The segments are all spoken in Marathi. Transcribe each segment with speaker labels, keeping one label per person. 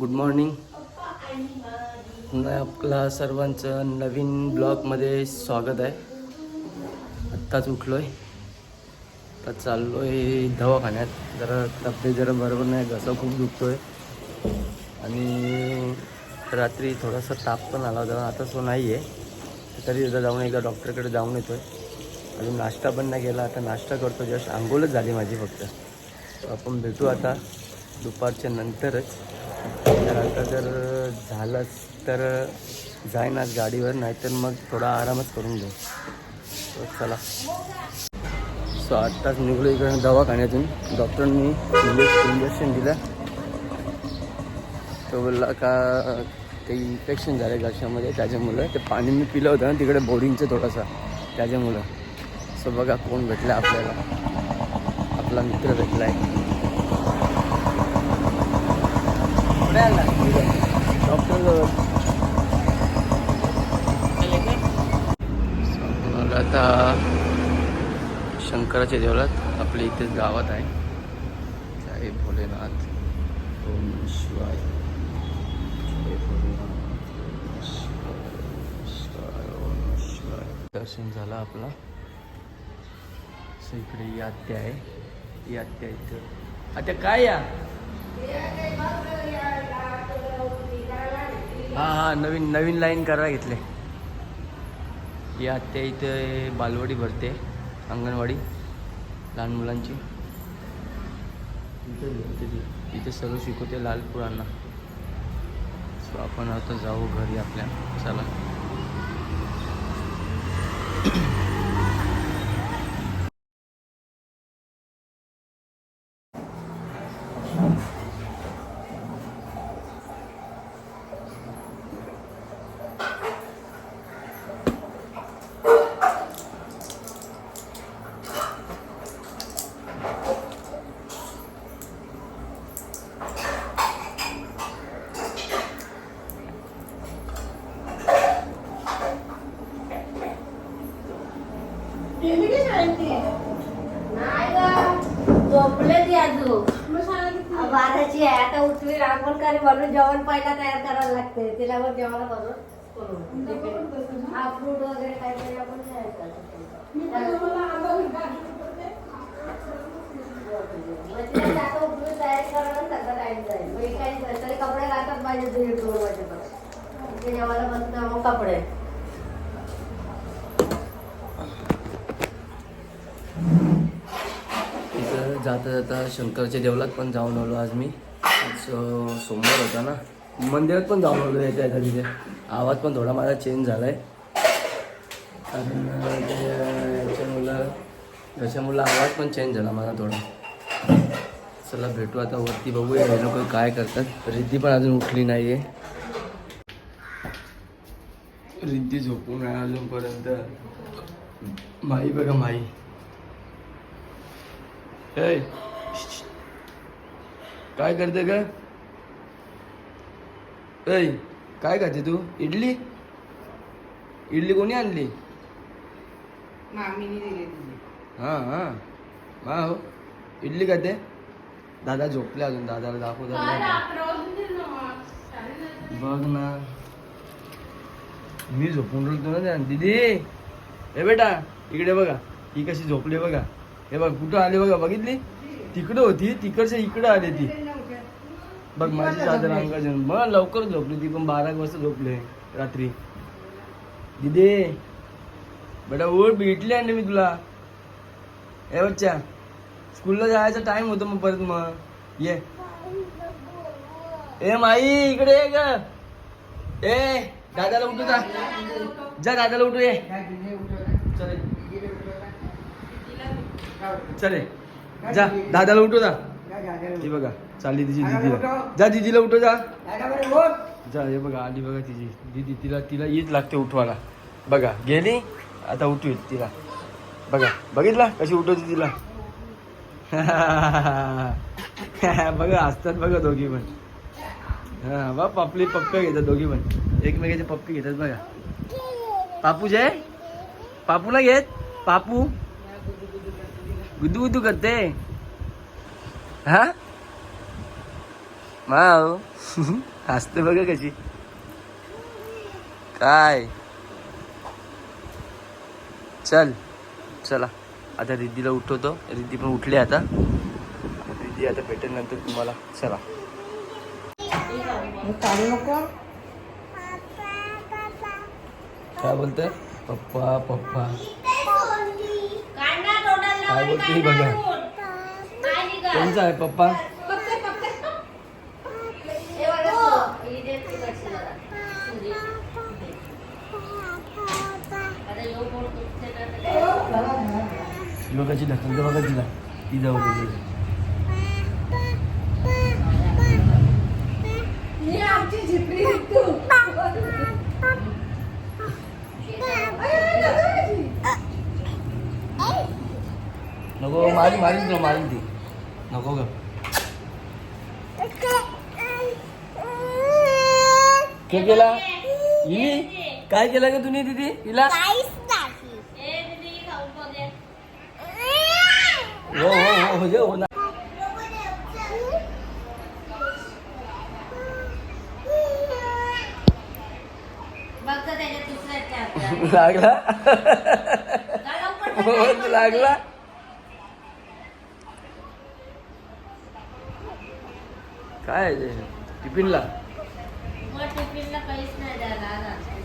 Speaker 1: गुड मॉर्निंग आपला सर्वांचं नवीन ब्लॉगमध्ये स्वागत आहे. आत्ताच उठलो आहे आता चाललो आहे दवाखान्यात. जरा तब्येत जरा बरोबर नाही घसा खूप दुखतो आहे आणि रात्री थोडासा ताप पण आला होता. आता तो नाही आहे तरी एकदा जाऊन एकदा डॉक्टरकडे जाऊन येतो आहे अजून नाश्ता पण नाही केला. आता नाश्ता करतो. जस्ट आंघोळच झाली माझी फक्त. आपण भेटू आता दुपारच्या नंतरच. आता जर झालंच तर जाईन आज गाडीवर नाहीतर मग थोडा आरामच करून घेऊ. तर चला. सो आत्ताच निघलो इकडे दवाखान्यातून. डॉक्टरांनी इंजेक्शन दिलं. तो बोलला का ते इन्फेक्शन झालं आहे घशामध्ये त्याच्यामुळं. ते पाणी मी पिलं होतं ना तिकडे बोरिंगचं थोडंसं त्याच्यामुळं. सो बघा कोण भेटला आपल्याला. आपला मित्र भेटला आहे मग आता शंकराच्या देवळात आपल्या इथे गावात आहे. जय भोलेनाथ. ओम शिवाय. जय भोलेनाथ. ओम शिवाय शिवाय ओम शिवाय दर्शन झालं आपला. सो इकडे ही आत्या आहे. ही आत्या इथं. आत्या काय या? हा हा नवीन नवीन लाईन करा घेतले ही आत्या इथे बालवाडी भरते अंगणवाडी लहान मुलांची. इथे सर्व शिकवते लालपुरांना सो आपण आता जाऊ घरी आपल्या. चला.
Speaker 2: झोपले ती आहे आता उठली रांगोळ करी म्हणून जेवण पहिला तयार करायला लागते. तिला मग जेवायला बनवून फ्रूट वगैरे काहीतरी आपण तयारी करायला सगळं टाइम जाईल. मी काही कपडे घालतात माझे दीड दोन वाजेपर्यंत. जेवायला बसतं मग कपडे
Speaker 1: इथं जाता जाता शंकरच्या देवळात पण जाऊन आलो आज मी. आज सोमवार होता ना. मंदिरात पण जाऊन आलो याच्या याच्या तिथे आवाज पण थोडा माझा चेंज झाला आहे कारण याच्यामुळं त्याच्यामुळं आवाज पण चेंज झाला माझा थोडा. चला भेटू आता वरती बघूया हे लोक काय करतात. रिद्धी पण अजून उठली नाही आहे रिद्धी झोपून आहे अजूनपर्यंत. माई बघा माई. काय करते ऐ काय खाते तू? इडली? इडली कोणी आणली? हां हां. हा हो. इडली खाते? दादा झोपले अजून. दादाला दाखवू बघ ना. मी झोपून राहिलो ना दीदी. हे बेटा इकडे बघा. ही कशी झोपली बघा. हे बघ कुठं आली बघा बघितली? तिकडं होती तिकडच्या इकडं आली ती. बघ माझी चादर अंगाच्या मग लवकर झोपली ती पण बारा वाजता झोपले रात्री. दिदे बेटा उठ भेटली आणि मी तुला. ए बच्चा स्कूलला जायचा टाइम होतो मग परत मग. ये. ए माई इकडे ये ग. ए दादाला उठू जा. दादाला उठू ये चल चले. जा दादाला उठू जा. ती बघा चालली तिची दीदीला जा दीदीला उठव जा. जा हे बघा आली बघा तिची. दीदी तिला तिला हीच लागते उठवायला. बघा गेली आता उठवी तिला. बघा बघितला कशी उठवते तिला? बघा हसतात बघा दोघी पण. हा बा पापली पप्प्या घेतात दोघी पण. एकमेकाचे पप्पी घेतात बघा. पापू जय पापू ना घेत? पापू? गुद्दू गुद्दू करते. हा? माव. हसते बघा कशी. काय? चल. चला. आता रिद्धीला उठवतो. रिद्धी पण उठली आता. रिद्धी आता भेटेल नंतर तुम्हाला. चला. काय बोलतोय? पप्पा पप्पा. काय बोलते ही बघा.
Speaker 2: काय
Speaker 1: कोणचा आहे पप्पा? योगाची ढकल बघा तिला ती जाऊ नको मारी मारीन तुला मारीन ती. नको ग. काय केला? हिने काय केलं ग तुम्ही तिथे तिला. हो हो हो हो जे हो ना. लागला? हो लागला? काय आहे ते? टिफिनला?
Speaker 2: मग टिफिनला काहीच नाही द्यायला आज आमच्या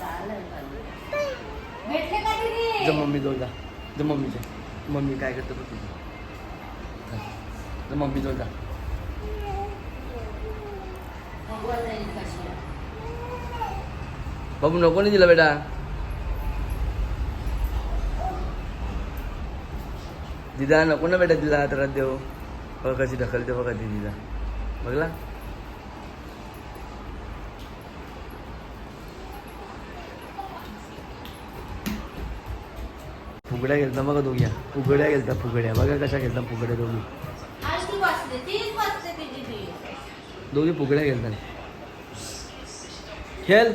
Speaker 2: चालेल, चालेल. भेटले का दीदी?
Speaker 1: जर मम्मी जवळ जा. जर मम्मीच्या मम्मी काय करते बघ तुझी. जर मम्मी जवळ जा
Speaker 2: भगवान जाईल कशी आहे.
Speaker 1: बाबू नको नाही दिला बेटा दिदा नको ना बेटा दिला त्रास देऊ बघ कशी ढकलते बघा ती दिदा बघला फुगड्या गेलता बघा दोघ्या फुगड्या गेलता फुगड्या बघा कशा गेलता फुगड्या दोघी दोघी फुगड्या गेलता खेळ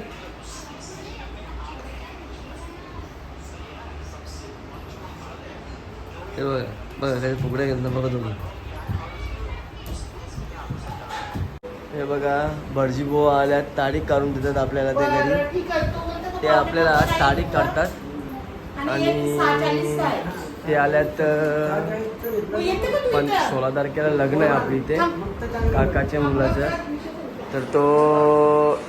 Speaker 1: हे बघा बघा काही फुगड्या गेलता बघा दोघी हे बघा भटजी बुवा आल्यात तारीख काढून देतात आपल्याला ते घरी. ते आपल्याला तारीख काढतात. आणि ते आल्यात पण सोळा तारखेला लग्न आहे आपल्या इथे काकाच्या मुलाचं. तर तो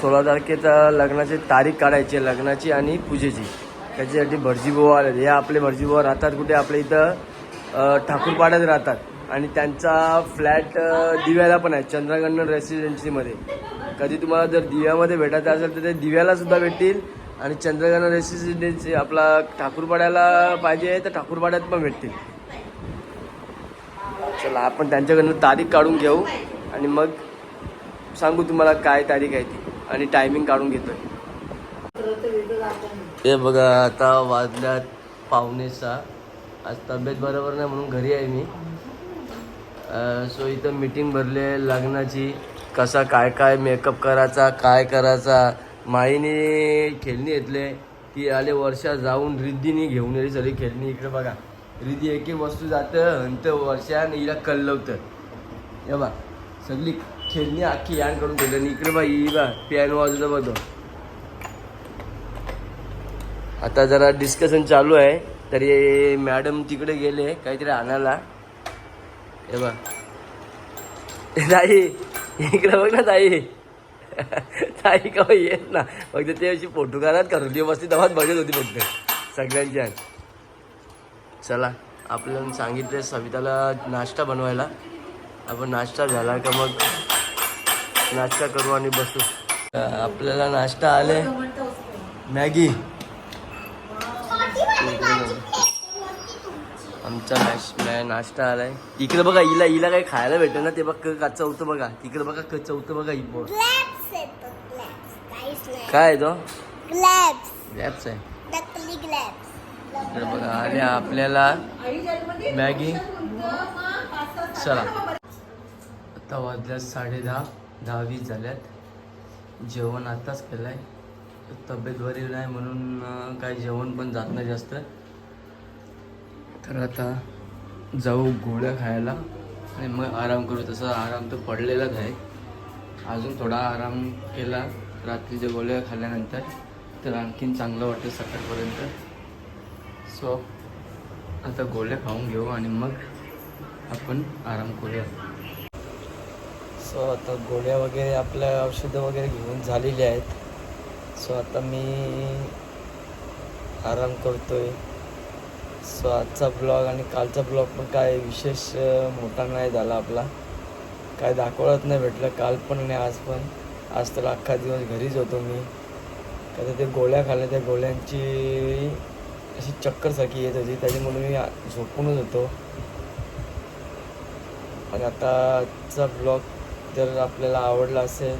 Speaker 1: सोळा तारखेचा लग्नाची तारीख काढायची लग्नाची आणि पूजेची. त्याच्यासाठी भरजीबुवा आले हे आपले भरजीबुवा राहतात कुठे? आपल्या इथं ठाकूरपाड्यात राहतात. आणि त्यांचा फ्लॅट दिव्याला पण आहे चंद्रगंड रेसिडेन्सीमध्ये कधी तुम्हाला जर दिव्यामध्ये भेटायचं असेल तर ते दिव्याला सुद्धा भेटतील. आणि चंद्रगण रेसिडेन्सी आपला ठाकूरपाड्याला पाहिजे तर ठाकूरपाड्यात पण भेटतील. चला आपण त्यांच्याकडनं तारीख काढून घेऊ. आणि मग सांगू तुम्हाला काय तारीख आहे ती. आणि टायमिंग काढून घेतो हे बघा आता वाजल्यात पाहुणेचा आज तब्येत बरोबर नाही म्हणून घरी आहे मी. सो इथं मीटिंग भरली आहे लग्नाची. कसा काय काय मेकअप करायचा काय करायचा? माईने खेळणी घेतले. ती आले वर्षा जाऊन रिद्धीने घेऊन येली सगळी खेळणी. इकडे बघा. रिद्धी एक एक वस्तू जातं आणि ते वर्षाने हिला कल्लवतं. हे बा सगळी खेळणी अख्खी यानकडून ठेवलं. आणि इकडे बा ही बा पियानो वाजवतं बघ आता जरा डिस्कशन चालू आहे. तरी मॅडम तिकडे गेले काहीतरी आणायला. हे बा ताई इकडे बघ ना ताई. ताई का येत ना. फक्त ते अशी फोटो काढत करून ती मस्ती दवात बघत होती फक्त. सगळ्यांच्या. चला आपल्याला सांगितलं सविताला नाश्ता बनवायला. आपण नाश्ता झाला का मग? नाश्ता करू आणि बसू. आपल्याला नाश्ता आले मॅगी. आमचा नाश नाश्ता आलाय. इकडे बघा हिला हिला काही खायला भेटतं ना ते बघ का चौथं बघा. तिकडे बघा क- चौथं बघा ही काय आहे तो?
Speaker 3: ग्लॅब्स
Speaker 1: आहे. इकडे बघा आणि आपल्याला मॅगी. चला. आता वाजल्यात साडे दहा दहा वीस झाल्यात. जेवण आताच केलंय. तब्येत बरी नाही म्हणून काय जेवण पण जात नाही जास्त. तर आता जाऊ गोळ्या खायला आणि मग आराम करू. तसा आराम तर पडलेलाच आहे. अजून थोडा आराम केला रात्रीच्या गोळ्या खाल्ल्यानंतर तर आणखीन चांगलं वाटेल सकाळपर्यंत. सो आता गोळ्या खाऊन घेऊ आणि मग आपण आराम करूया. सो आता गोळ्या वगैरे आपल्या औषधं वगैरे घेऊन झालेली आहेत. सो आता मी आराम करतोय. सो आजचा ब्लॉग आणि कालचा ब्लॉग पण काय विशेष मोठा नाही झाला आपला. काय दाखवत नाही भेटलं काल पण आणि आज पण. आज तर अख्खा दिवस घरीच होतो मी. का ते गोळ्या खाल्ल्या त्या गोळ्यांची अशी चक्करसारखी येत होती. त्याच्यामुळे मी झोपूनच होतो. आणि आताचा ब्लॉग जर आपल्याला आवडला असेल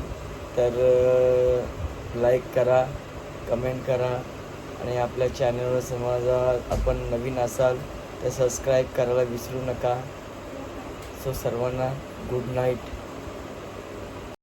Speaker 1: तर लाईक करा कमेंट करा. आणि आपल्या चॅनलवर समजा आपण नवीन असाल तर सबस्क्राईब करायला विसरू नका. सो सर्वांना गुड नाईट